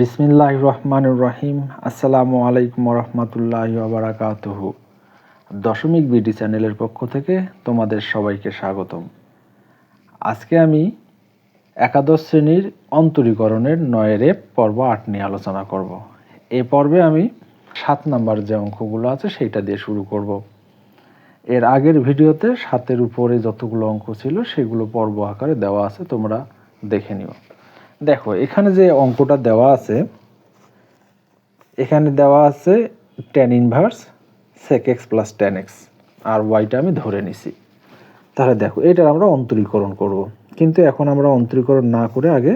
বিসমিল্লাহ রহমানুর রহিম। আসসালামু আলাইকুম রহমতুল্লাহ বারাকাতুহু দশমিক বিডি চ্যানেলের পক্ষ থেকে তোমাদের সবাইকে স্বাগতম। আজকে আমি একাদশ শ্রেণির অন্তরীকরণের নয় নয়ের পর্ব আট নিয়ে আলোচনা করব। এ পর্বে আমি সাত নাম্বার যে অঙ্কগুলো আছে সেইটা দিয়ে শুরু করব। এর আগের ভিডিওতে সাতের উপরে যতগুলো অঙ্ক ছিল সেগুলো পর্ব আকারে দেওয়া আছে, তোমরা দেখে নিও। দেখো, এখানে যে অঙ্কটা দেওয়া আছে, এখানে দেওয়া আছে tan inverse sec x plus tan x আর ওয়াইটা আমি ধরে নিছি। তাহলে দেখো, এটার আমরা অন্তরীকরণ করব। কিন্তু এখন আমরা অন্তরীকরণ না করে আগে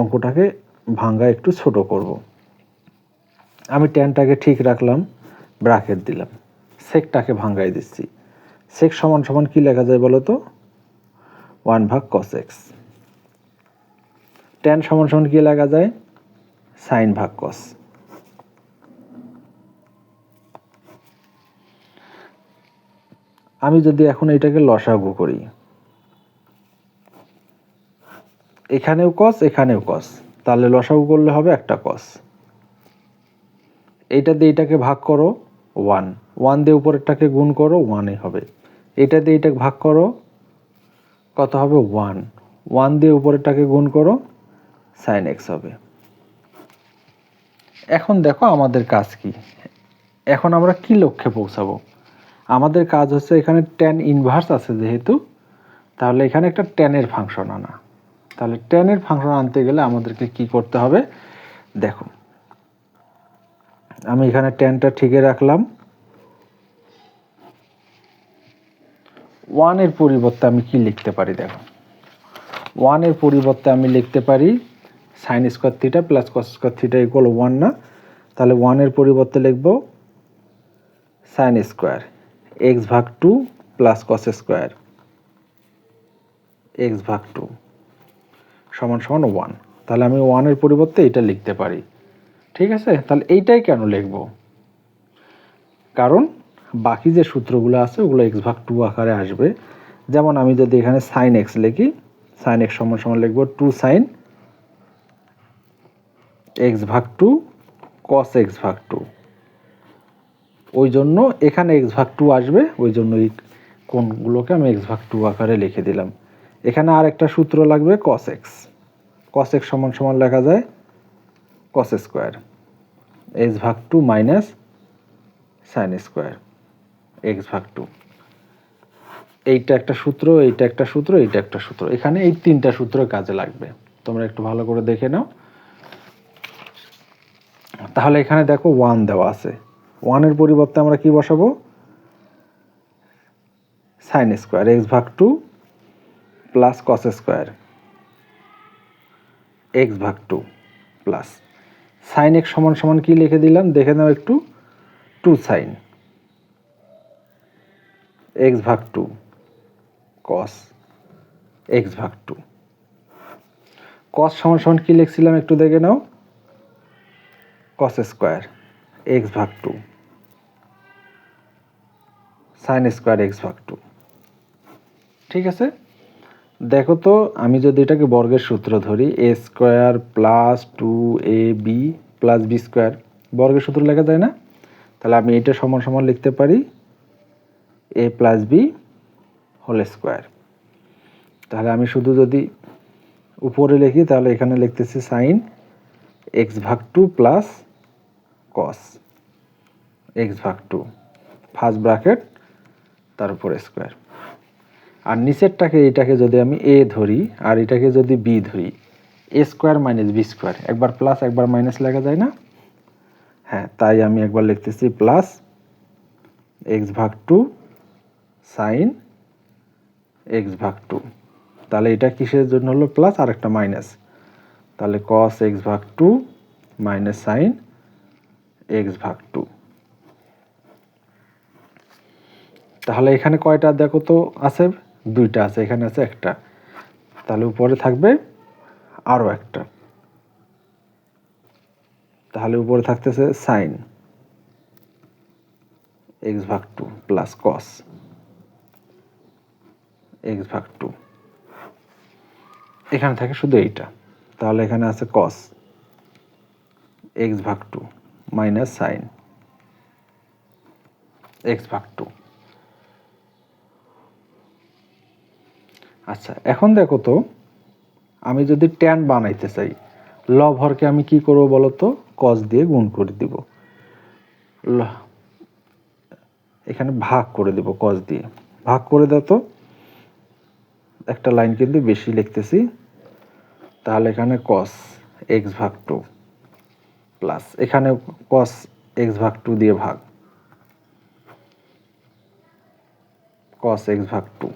অঙ্কটাকে ভাঙ্গা একটু ছোট করব। আমি টেনটাকে ঠিক রাখলাম ব্রাকেট দিলাম সেকটাকে ভাঙ্গাই দিচ্ছি। সেক সমান সমান কী লেখা যায় বলো তো? ওয়ান ভাগ কস এক্স টেন সমান সমান কী লেখা যায়? সাইন ভাগ কস আমি যদি এখন এটাকে লসাগু করি, এখানেও কস এখানেও কস তাহলে লসাগু করলে হবে একটা কস এইটা দিয়ে এটাকে ভাগ করো ওয়ান ওয়ান দিয়ে উপরেরটাকে গুণ করো ওয়ানে হবে। এটা দিয়ে এটাকে ভাগ করো, কত হবে ওয়ান ওয়ান দিয়ে উপরেরটাকে গুণ করো সাইন এক্স হবে। এখন দেখো আমাদের কাজ কি। এখন আমরা কি লক্ষ্যে পৌঁছাবো? আমাদের কাজ হচ্ছে এখানে টেন ইনভার্স আছে যেহেতু, তাহলে এখানে একটা টেনের ফাংশন আনা। তাহলে টেনের ফাংশন আনতে গেলে আমাদেরকে কি করতে হবে? দেখো, আমি এখানে টেনটা ঠিকই রাখলাম। ওয়ানের পরিবর্তে আমি কি লিখতে পারি দেখো? ওয়ানের পরিবর্তে আমি লিখতে পারি sine square theta plus cos square theta equal one না, তাহলে ওয়ানের পরিবর্তে লিখব সাইন স্কোয়ার এক্স ভাগ two plus cos square x ভাগ টু সমান সমান ওয়ান তাহলে আমি ওয়ানের পরিবর্তে এটা লিখতে পারি। ঠিক আছে? তাহলে এইটাই কেন লিখব? কারণ বাকি যে সূত্রগুলো আছে, ওগুলো এক্স ভাগ টু আকারে আসবে। যেমন আমি যদি এখানে সাইন এক্স লিখি সাইন এক্স সমান সমান লিখব টু সাইন এক্স ভাগ টু কস এক্স ভাগ টু ওই জন্য এখানে এক্স ভাগ টু আসবে, ওই জন্য এই কোনগুলোকে আমি এক্স ভাগ টু আকারে লিখে দিলাম। এখানে আর একটা সূত্র লাগবে কস এক্স কস এক্স সমান সমান লেখা যায় কস স্কোয়ার এক্স ভাগ two minus sine square x ভাগ টু এইটা একটা সূত্র, এইটা একটা সূত্র, এইটা একটা সূত্র। এখানে এই তিনটা সূত্র কাজে লাগবে। তোমরা একটু ভালো করে দেখে নাও। তাহলে এখানে দেখো ওয়ান দেওয়া আছে। ওয়ানের পরিবর্তে আমরা কি বসাবো? সাইন স্কোয়ার এক্স ভাগ two plus cos square x ভাগ টু প্লাস সাইন এক্স সমান সমান কি লিখে দিলাম? দেখে নাও একটু। টু সাইন এক্স ভাগ টু কস এক্স ভাগ টু কস সমান সমান কি লিখছিলাম একটু দেখে নাও। কস স্কোয়ার এক্স ভাগ টু সাইন স্কোয়ার এক্স ভাগ টু ঠিক আছে? দেখো তো, আমি যদি এটাকে বর্গের সূত্র ধরি A square plus two A B plus B square বর্গের সূত্র লেখা যায় না? তাহলে আমি এটা সমান সমান লিখতে পারি A plus B whole square তাহলে আমি শুধু যদি উপরে লিখি, তাহলে এখানে লিখতেছি সাইন এক্স ভাগ টু প্লাস কস এক্স ভাগ টু ফার্স্ট ব্র্যাকেট তার উপর স্কোয়ার আর নিচেরটাকে, এটাকে যদি আমি এ ধরি, আর এটাকে যদি বি ধরি A square minus B square একবার প্লাস একবার মাইনাস লেখা যায় না? হ্যাঁ তাই আমি একবার লিখতেছি প্লাস এক্স ভাগ টু সাইন এক্স ভাগ টু তাহলে এটা কিসের জন্য হলো? প্লাস আর একটা মাইনাস তাহলে কস এক্স ভাগ টু মাইনাস সাইন এক্স ভাগ টু তাহলে এখানে কয়টা দেখো তো আছে? দুইটা আছে, এখানে আছে একটা। তাহলে উপরে থাকবে আরও একটা। তাহলে উপরে থাকতেছে সাইন এক্স ভাগ টু প্লাস কস এক্স ভাগ টু এখানে থাকে শুধু এইটা। তাহলে এখানে আছে কস এক্স ভাগ টু মাইনাস সাইন এক্স ভাগ টু আচ্ছা এখন দেখো তো, আমি যদি ট্যান বানাইতে চাই লব হরকে আমি কি করব বলো তো কস দিয়ে গুণ করে দিব। ল- এখানে ভাগ করে দিব কস দিয়ে। ভাগ করে দাও তো। একটা লাইন কিন্তু বেশি লিখতেছি। তাহলে এখানে কস এক্স ভাগ টু প্লাস এখানে কস এক্স ভাগ টু দিয়ে ভাগ। কস এক্স ভাগ টু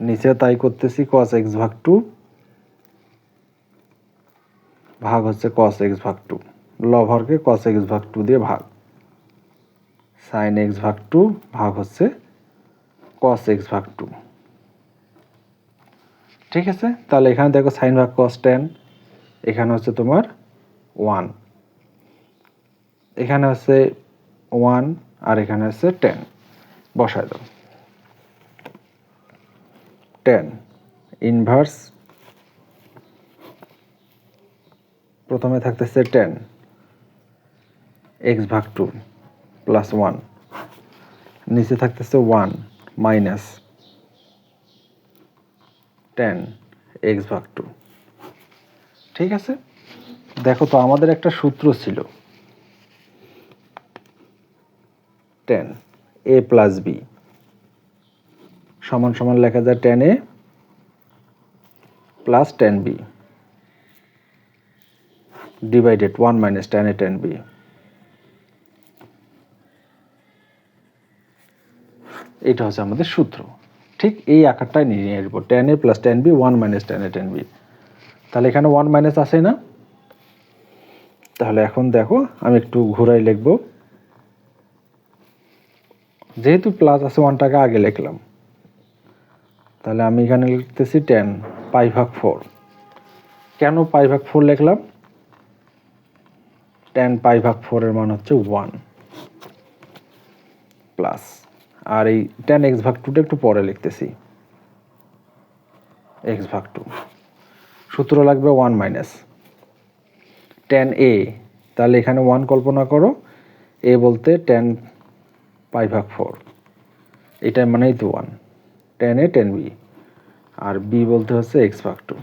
নিচে তাই করতেছি কস এক্স ভাগ টু ভাগ হচ্ছে কস এক্স ভাগ টু লভরকে কস এক্স ভাগ টু দিয়ে ভাগ। সাইন এক্স ভাগ টু ভাগ হচ্ছে কস এক্স ভাগ টু ঠিক আছে? তাহলে এখানে দেখো সাইন ভাগ কস টেন এখানে হচ্ছে তোমার ওয়ান এখানে হচ্ছে ওয়ান আর এখানে হচ্ছে টেন বসায় দাও। টেন ইনভার্স প্রথমে থাকতেছে টেন এক্স ভাগ টু প্লাস ওয়ান নিচে থাকতেছে ওয়ান মাইনাস টেন এক্স ভাগ টু ঠিক আছে? দেখো তো, আমাদের একটা সূত্র ছিল। টেন এ প্লাস বি সমান সমান লেখা যায় tan A plus tan B divided one minus tan A tan B এটা হচ্ছে আমাদের সূত্র। ঠিক এই আকারটাই নিয়ে আসব tan A plus tan B one minus tan A tan B তাহলে এখানে ওয়ান মাইনাস আসে না? তাহলে এখন দেখো, আমি একটু ঘুরাই লিখব। যেহেতু প্লাস আছে ওয়ানটাকে আগে লিখলাম। তাহলে আমি এখানে লিখতেছি টেন পাই ভাগ ফোর কেন পাই ভাগ ফোর লিখলাম? টেন পাই ভাগ ফোরের মান হচ্ছে ওয়ান প্লাস আর এই টেন এক্স ভাগ টুটা একটু পরে লিখতেছি। এক্স ভাগ টু সূত্র লাগবে ওয়ান মাইনাস টেন এ তাহলে এখানে ওয়ান কল্পনা করো এ বলতে টেন পাই ভাগ ফোর এটা মানেই তো one tan A tan B R B বলতে হচ্ছে এক্স ভাগ টু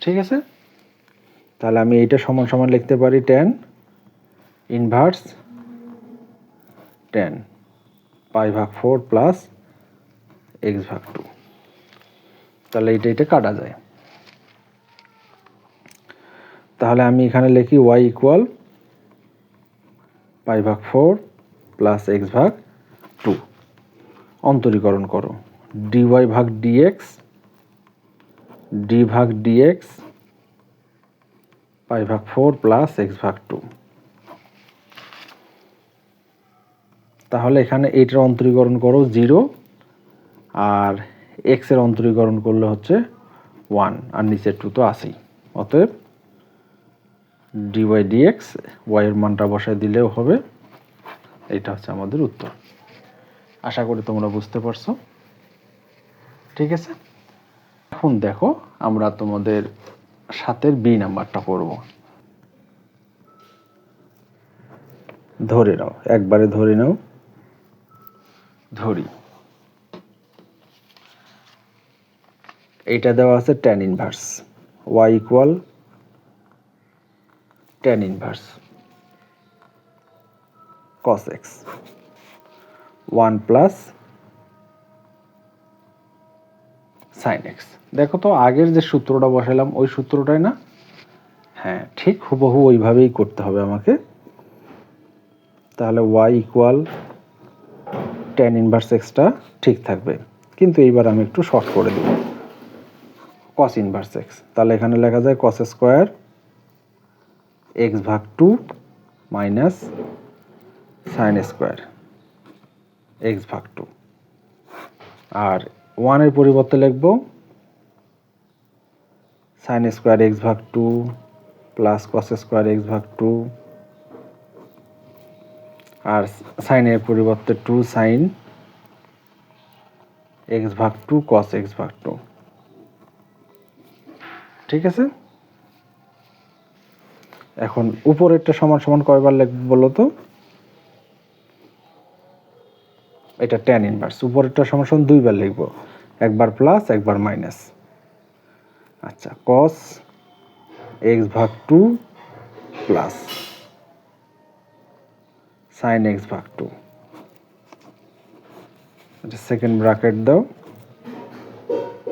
ঠিক আছে? তাহলে আমি এইটা সমান সমান লিখতে পারি টেন ইনভার্স টেন পাই ভাগ ফোর প্লাস এক্স ভাগ টু তাহলে এইটা এটা কাটা যায়। তাহলে আমি এখানে লিখি ওয়াই ইকুয়াল পাই ভাগ ফোর প্লাস এক্স ভাগ টু অন্তরীকরণ করো। ডিওয়াই ভাগ ডিএক্স ডি ভাগ ডিএক্স পাই ভাগ ফোর প্লাস এক্স ভাগ টু তাহলে এখানে এইটার অন্তরীকরণ করো জিরো আর এক্সের অন্তরীকরণ করলে হচ্ছে ওয়ান আর নিচের টু তো আসেই অতএব ডি ওয়াই ডিএক্স ওয়াইয়ের মানটা বসায় দিলেও হবে। এটা হচ্ছে আমাদের উত্তর। আশা করি তোমরা বুঝতে পারছ। ঠিক আছে? এখন দেখো, আমরা তোমাদের সাতের বি নাম্বারটা করব। ধরে নাও, একবারে ধরে নাও। ধরি। এটা দেওয়া আছে tan inverse y equal tan inverse cos x. 1 plus sin x. দেখো তো, আগের যে সূত্রটা বসালাম, ওই সূত্রটাই না? হ্যাঁ ঠিক হুবহু ওইভাবেই করতে হবে আমাকে। তাহলে y ইকুয়াল টেন ইনভার্স এক্সটা ঠিক থাকবে। কিন্তু এইবার আমি একটু শর্ট করে দেব cos ইনভার্স এক্স তাহলে এখানে লেখা যায় cos স্কোয়ার এক্স ভাগ two minus sine square x ভাগ টু। আর ওয়ানের পরিবর্তে লিখব সাইন স্কোয়ার এক্স ভাগ two plus cos square x ভাগ টু। আর সাইনের পরিবর্তে টু সাইন এক্স ভাগ টু কস এক্স ভাগ টু। ঠিক আছে? এখন উপরেরটা সমান সমান কয়বার লিখব বলো তো? এটা টেন ইনভার্স উপরেরটা সমান সমান দুইবার লিখব। একবার প্লাস একবার মাইনাস আচ্ছা কস এক্স ভাগ টু প্লাস সাইন এক্স ভাগ টু এটা সেকেন্ড ব্র্যাকেট দাও।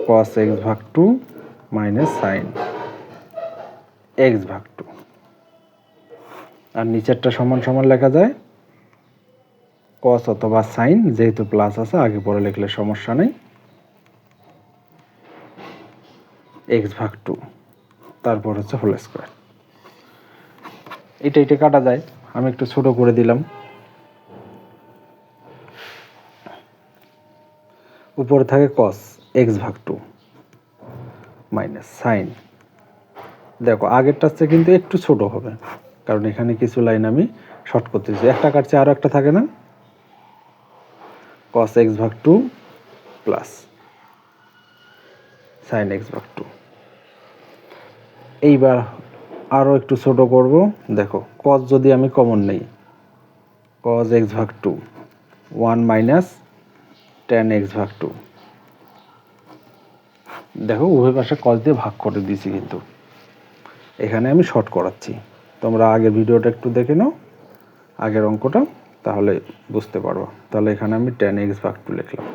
কস এক্স ভাগ টু মাইনাস সাইন এক্স ভাগ টু আর নিচেরটা সমান সমান লেখা যায়। কস অথবা সাইন যেহেতু প্লাস আছে, আগে পরে লিখলে সমস্যা নেই। এক্স ভাগ টু তারপর হচ্ছে হোল স্কোয়ার এটা এটা কাটা যায়। আমি একটু ছোট করে দিলাম। উপরে থাকে কস এক্স ভাগ টু মাইনাস সাইন দেখো আগেরটার চেয়ে কিন্তু একটু ছোট হবে। কারণ এখানে কিছু লাইন আমি শর্ট করতেছি একটা কাটছে আরও একটা থাকে না? কস এক্স ভাগ টু প্লাস সাইন এক্স ভাগ টু এইবার আরও একটু ছোট করব। দেখো কস যদি আমি কমন নেই কস এক্স ভাগ two one minus tan x ভাগ টু দেখো, উভয় পাশে কস দিয়ে ভাগ করে দিয়েছি কিন্তু। এখানে আমি শর্ট করাচ্ছি। তোমরা আগের ভিডিওটা একটু দেখে নাও, আগের অঙ্কটা, তাহলে বুঝতে পারব। তাহলে এখানে আমি টেন এক্স ভাগ টু লিখলাম।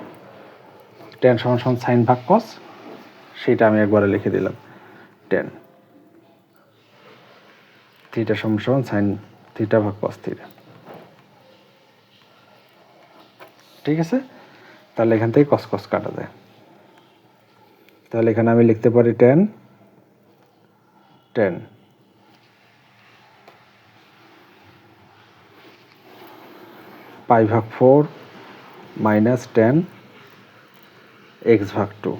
টেন সমান সমান সাইন ভাগ কস সেটা আমি একবারে লিখে দিলাম টেন থিটা সমান সমান সাইন থিটা ভাগ কস থিটা ঠিক আছে? তাহলে এখান থেকে কস কস কাটা যায়। তাহলে এখানে আমি লিখতে পারি টেন টেন পাই ভাগ ফোর মাইনাস টেন এক্স ভাগ টু।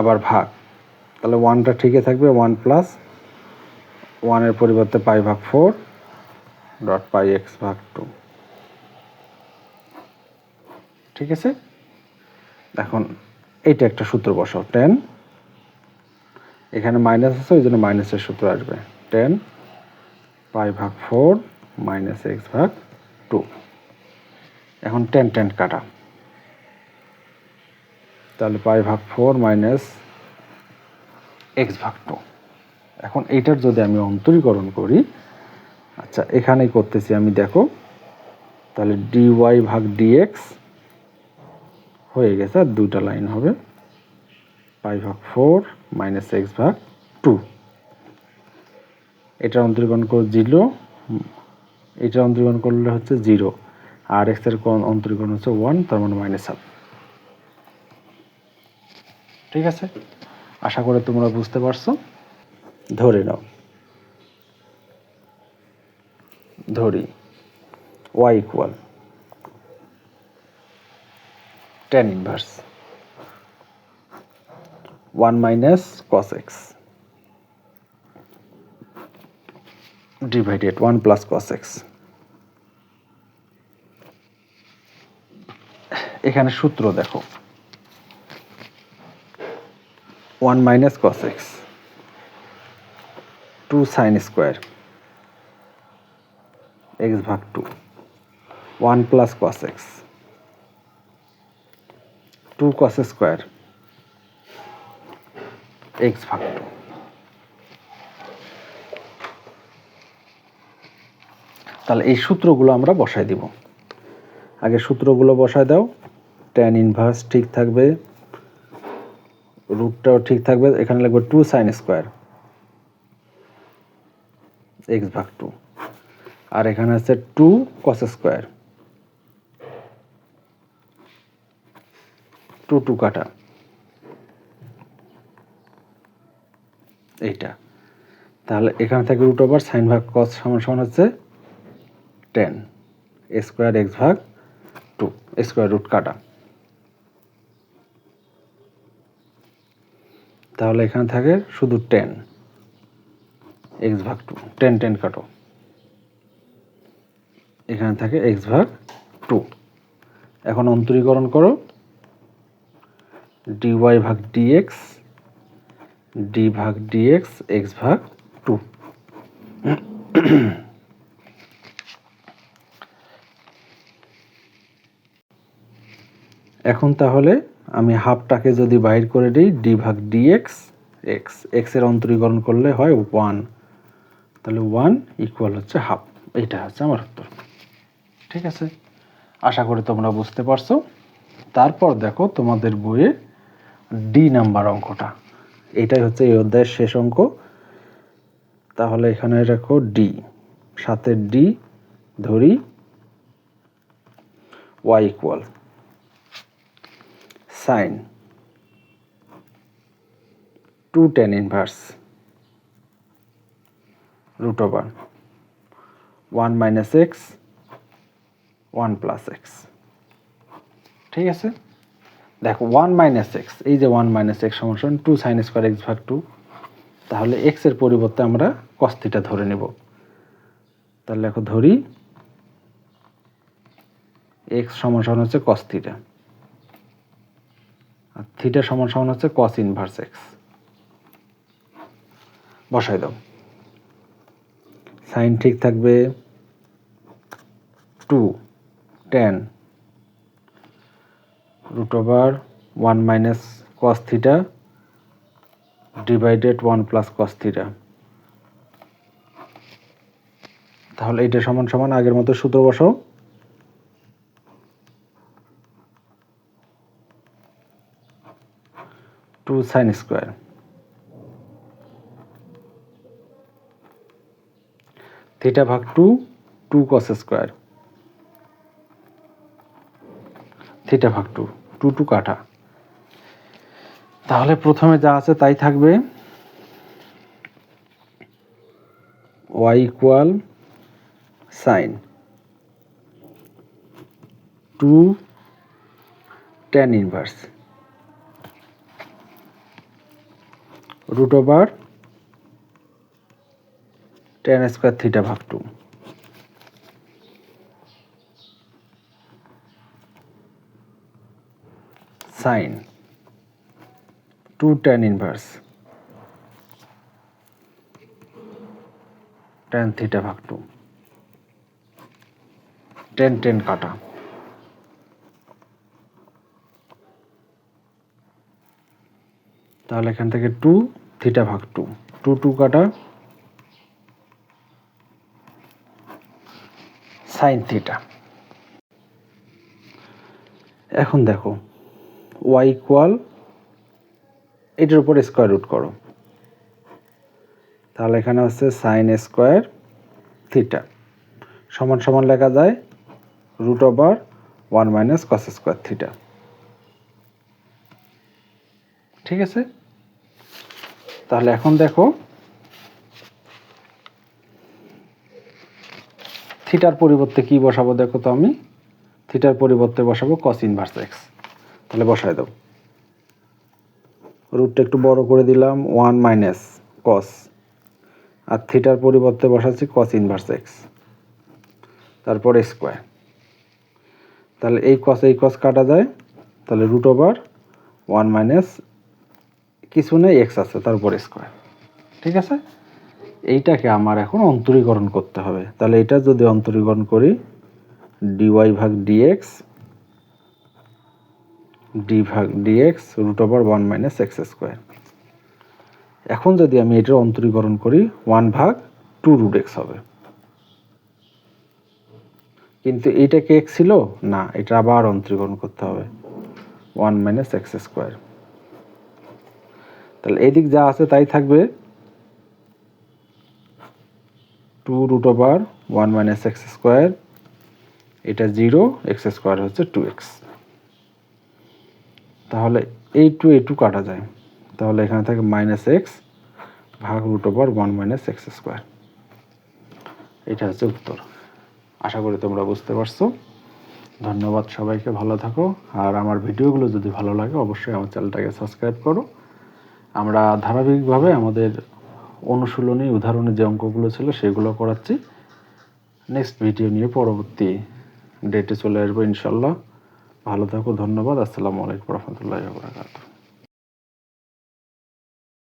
আবার ভাগ। তাহলে ওয়ানটা ঠিকই থাকবে, ওয়ান প্লাস ওয়ানের পরিবর্তে পাই ভাগ ফোর ডট পাই এক্স ভাগ টু। ঠিক আছে? এখন এইটা একটা সূত্র বসাও, টেন। এখানে মাইনাস আছে, ওই জন্য মাইনাসের সূত্র আসবে। টেন পাই ভাগ ফোর মাইনাস এক্স ভাগ টু। এখন টেন টেন কাটা। তাহলে পাই ভাগ ফোর মাইনাস এক্স ভাগ টু এখন এইটার যদি আমি অন্তরীকরণ করি আচ্ছা এখানেই করতেছি আমি, দেখো, তাহলে ডি ওয়াই ভাগ ডিএক্স হয়ে গেছে, আর দুইটা লাইন হবে, পাই ভাগ ফোর মাইনাস এক্স ভাগ টু এটা অন্তরীকরণ করে জিরো, এটা অন্তরীকরণ করলে হচ্ছে জিরো। আর এক্সের কোন অন্তরীকরণ হচ্ছে ওয়ান তার মানে মাইনাস হাফ ঠিক আছে? আশা করে তোমরা বুঝতে পারছ। ধরে নাও। ধরি। Y equal tan inverse one minus cos x divided one plus cos x এখানে সূত্র দেখো। One minus cos x two sine square x ভাগ two one plus cos x two cos square x ভাগ টু তাহলে এই সূত্রগুলো আমরা বসাই দিব। আগে সূত্রগুলো বসায় দাও ট্যান ইনভার্স ঠিক থাকবে রুটটাও ঠিক থাকবে, এখানে লাগবে টু সাইন স্কোয়ার এক্স ভাগ টু আর এখানে আছে two cos square two two কাটা, এইটা, তাহলে এখানে থেকে রুট ওভার সাইন ভাগ কস সমান সমান হচ্ছে টেন স্কোয়ার এক্স ভাগ টু স্কোয়ার রুট কাটা। তাহলে এখানে থাকে শুধু টেন এক্স ভাগ টু টেন টেন কাটো। এখানে থাকে এক্স ভাগ টু এখন অন্তরীকরণ করো। ডিওয়াই ভাগ ডিএক্স ডি ভাগ ডিএক্স এক্স ভাগ টু এখন তাহলে আমি হাফটাকে যদি বাইর করে দিই ডি ভাগ ডি এক্স এক্স এক্সের অন্তরীকরণ করলে হয় ওয়ান তাহলে ওয়ান ইকুয়াল হচ্ছে হাফ এইটা হচ্ছে আমার উত্তর। ঠিক আছে? আশা করি তোমরা বুঝতে পারছ। তারপর দেখো তোমাদের বইয়ে ডি নাম্বার অঙ্কটা। এটাই হচ্ছে এই অধ্যায়ের শেষ অঙ্ক। তাহলে এখানে রাখো ডি সাতের ডি ধরি y equal sine two tan inverse root over one minus x one plus x ঠিক আছে? দেখো ওয়ান মাইনাস এক্স এই যে ওয়ান মাইনাস এক্স সমান টু সাইন স্কোয়ার এক্স ভাগ টু তাহলে এক্সের পরিবর্তে আমরা কস্তিটা ধরে নেব। তাহলে এখন ধরি এক্স সমান হচ্ছে কস থিটা আর থিটা সমান সমান হচ্ছে কস ইনভার্স এক্স বসাই দাও। সাইন ঠিক থাকবে two tan root over one minus cos theta divided one plus cos theta তাহলে এটা সমান সমান আগের মতো সূত্র বসাও। Two sine square. থিটা ভাগ two two cos square. Theta ভাগ টু টু টু কাটা। তাহলে প্রথমে যা আছে তাই থাকবে। Y equal sine. Two tan inverse. Root over tan square theta ভাগ two sine two tan inverse tan theta ভাগ টু টেন টেন কাটা। তাহলে এখান থেকে টু থিটা ভাগ টু টু টু কাটা সাইন থিটা এখন দেখো ওয়াই ইকুয়াল এটার উপর স্কোয়ার রুট করো। তাহলে এখানে হচ্ছে সাইন স্কোয়ার থিটা সমান সমান লেখা যায় root over one minus cos square theta ঠিক আছে? তাহলে এখন দেখো, থিটার পরিবর্তে কি বসাবো দেখো তো আমি? থিটার পরিবর্তে বসাবো কস ইনভার্স এক্স তাহলে বসায় দাও। রুটটা একটু বড় করে দিলাম ওয়ান মাইনাস কস আর থিটার পরিবর্তে বসাচ্ছি কস ইনভার্স এক্স তারপর স্কোয়ার তাহলে এই কস এই কস কাটা যায়। তাহলে রুট ওভার ওয়ান মাইনাস কিছু নেই এক্স আছে, তারপর স্কোয়ার ঠিক আছে? এইটাকে আমার এখন অন্তরীকরণ করতে হবে। তাহলে এটা যদি অন্তরীকরণ করি ডিওয়াই ভাগ ডিএক্স ডি ভাগ dx root over one minus x square এখন যদি আমি এটার অন্তরীকরণ করি ওয়ান ভাগ টু রুট এক্স হবে। কিন্তু এইটা কি এক্স ছিল? না, এটা আবার অন্তরীকরণ করতে হবে। ওয়ান মাইনাস এক্স স্কোয়ার তাহলে এদিক যা আছে তাই থাকবে। Two root over one minus x square এটা জিরো এক্স স্কোয়ার হচ্ছে টু এক্স তাহলে এই টু এই টু কাটা যায়। তাহলে এখানে থাকে মাইনাস এক্স ভাগ root over one minus x square এটা হচ্ছে উত্তর। আশা করি তোমরা বুঝতে পারছ। ধন্যবাদ সবাইকে, ভালো থাকো। আর আমার ভিডিওগুলো যদি ভালো লাগে, অবশ্যই আমার চ্যানেলটাকে সাবস্ক্রাইব করো। আমরা ধারাবাহিকভাবে আমাদের অনুশীলনী, উদাহরণে যে অঙ্কগুলো ছিল সেগুলো করাচ্ছি। নেক্সট ভিডিও নিয়ে পরবর্তী ডেটে চলে আসব ইনশাল্লাহ ভালো থাকো, ধন্যবাদ। আসসালামু আলাইকুম রহমতুল্লাহ বরাকাতুহ।